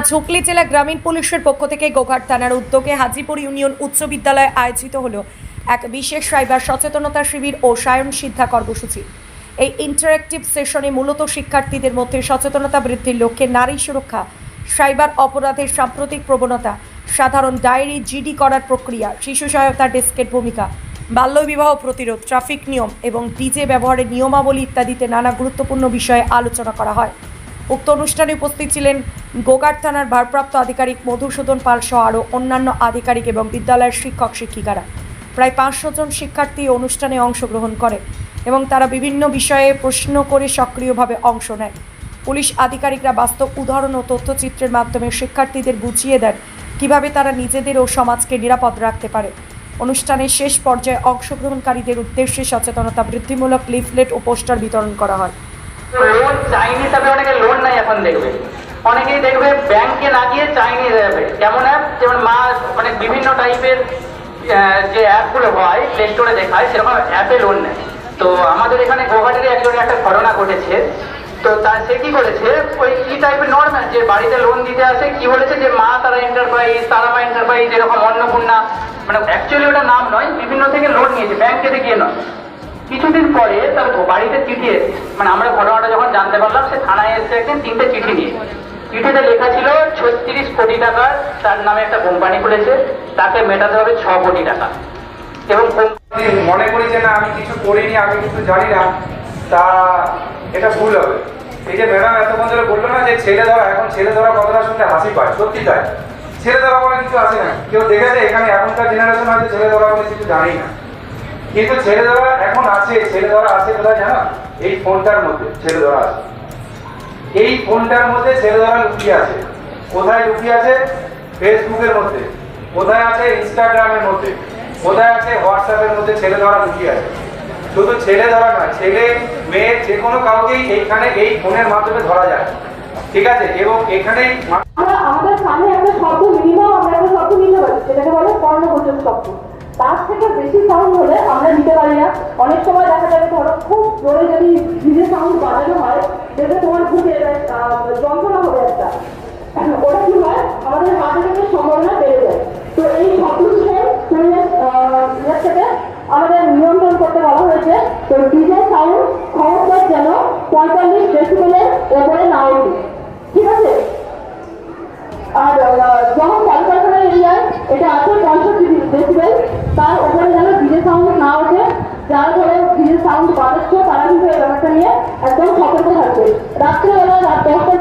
আজ হুগলি জেলা গ্রামীণ পুলিশের পক্ষ থেকে গোঘাট থানার উদ্যোগে হাজিপুর ইউনিয়ন উচ্চ বিদ্যালয়ে আয়োজিত হলো এক বিশেষ সাইবার সচেতনতা শিবির ও সায়ন সিদ্ধা কর্মসূচি। এই ইন্টারেক্টিভ সেশনে মূলত শিক্ষার্থীদের মধ্যে সচেতনতা বৃদ্ধির লক্ষ্যে নারী সুরক্ষা, সাইবার অপরাধের সাম্প্রতিক প্রবণতা, সাধারণ ডায়েরি, জিডি করার প্রক্রিয়া, শিশু সহায়তা ডেস্কের ভূমিকা বাল্যবিবাহ প্রতিরোধ, ট্রাফিক নিয়ম এবং ডিজে ব্যবহারের নিয়মাবলী ইত্যাদিতে নানা গুরুত্বপূর্ণ বিষয়ে আলোচনা করা হয়। উক্ত অনুষ্ঠানে উপস্থিত ছিলেন গোগাট থানার ভারপ্রাপ্ত আধিকারিক মধুসূদন পাল সহ আরও অন্যান্য আধিকারিক এবং বিদ্যালয়ের শিক্ষক শিক্ষিকারা। প্রায় পাঁচশো জন শিক্ষার্থী অনুষ্ঠানে অংশগ্রহণ করে এবং তারা বিভিন্ন বিষয়ে প্রশ্ন করে সক্রিয়ভাবে অংশ নেয়। পুলিশ আধিকারিকরা বাস্তব উদাহরণ ও তথ্যচিত্রের মাধ্যমে শিক্ষার্থীদের বুঝিয়ে দেন কীভাবে তারা নিজেদের ও সমাজকে নিরাপদ রাখতে পারে। অনুষ্ঠানের শেষ পর্যায়ে অংশগ্রহণকারীদের উদ্দেশ্যে সচেতনতা বৃদ্ধিমূলক লিফলেট ও পোস্টার বিতরণ করা হয়। লোন চাইনি হিসাবে অনেকে লোন নাই এখন দেখবে। অনেকেই দেখবে ব্যাংকে না গিয়ে চাইনি যাবে কেমন অ্যাপ যেমন মা মানে বিভিন্ন টাইপের যে অ্যাপগুলো হয় প্লে স্টোরে দেখায় সেরকম অ্যাপে লোন নেয়। তো আমাদের এখানে গোহাটির একজনের একটা ঘটনা ঘটেছে। তো তার, সে কি করেছে? ওই কি টাইপের নর্মাল যে বাড়িতে লোন দিতে আসে, কি বলেছে যে মা তারা এন্টারপ্রাইজ তারামা এন্টারপ্রাইজ এরকম অন্নপূর্ণা মানে অ্যাকচুয়ালি ওটা নাম নয়, বিভিন্ন থেকে লোন নিয়েছে ব্যাংকে গিয়ে নয়। কিছুদিন পরে তার বাড়িতে চিঠি এসেছে। মানে আমরা ঘটনাটা যখন জানতে পারলাম, সে থানায় এসে একদিন তিনটে চিঠি নিয়ে। চিঠিতে লেখা ছিল, ছত্রিশ কোটি টাকার তার নামে একটা কোম্পানি খুলেছে, তাকে মেটাতে হবে ছ কোটি টাকা। এবং মনে করি যে, না, আমি কিছু করিনি, আমি কিছু জানি না। তা এটা ভুল হবে। এই যে ম্যাডাম এতক্ষণ ধরে বলল না যে, ছেলে ধরা, এখন ছেলে ধরা কথাটা শুনতে হাসি পায়, সত্যি তাই। ছেলে ধরা বলে কিছু আছে না। কেউ দেখেছে এখানে এখনকার জেনারেশন হয়তো ছেলে ধরা বলে কিছু জানি না। কিন্তু ছেলে ধরা এখন আছে ছেলে ধরা আছে কোথায় জানো? এই ফোনটার মধ্যে ছেলে ধরা আছে। এই ফোনটার মধ্যে ছেলে ধরা লুকিয়ে আছে। কোথায় লুকিয়ে আছে? ফেসবুকের মধ্যে। কোথায় আছে? ইনস্টাগ্রামের মধ্যে। কোথায় আছে? হোয়াটসঅ্যাপের মধ্যে ছেলে ধরা লুকিয়ে আছে। শুধু ছেলে ধরা নয় ছেলে, মেয়ে, যে কোনো কাউকেই এইখানে এই ফোনের মাধ্যমে ধরা যায় ঠিক আছে? এবং এখানেই আমাদের কানে একটা শব্দ মিনিমাম আমরা একটা শব্দ নিতে পারি সেটাকে বলে কর্ণগোচর শব্দ। থেকে বেশি সাউন্ড হলে আমরা নিতে পারি না। অনেক সময় দেখা যাবে ধরো খুব জোরে যদি ডিজে সাউন্ড বাজানো হয় যেটা তোমার বুকে যন্ত্রণা হবে একটা। ওটা কি হয়? আমাদের হার্ট অ্যাটাকের সম্ভাবনা বেড়ে যায়। তো এই শরীরের আহ, ইয়ের থেকে আমাদের নিয়ন্ত্রণ করতে বলা হয়েছে। তো ডিজে সাউন্ড ক্ষমতার যেন পঁয়তাল্লিশ ডেসিবেলের ওপরে না ওঠে ঠিক আছে? আর যখন কলকারখানা এরিয়ায় এটা আছে পঁয়ষট্টি ডেসিবেল তার উপরে যেন ডিজে সাউন্ড না ওঠে যারা ধরে ডিজে সাউন্ড বাজাচ্ছ তারা কিন্তু এই ব্যাপারটা নিয়ে একদম সতর্ক থাকবে। রাত্রেবেলা রাত দশটার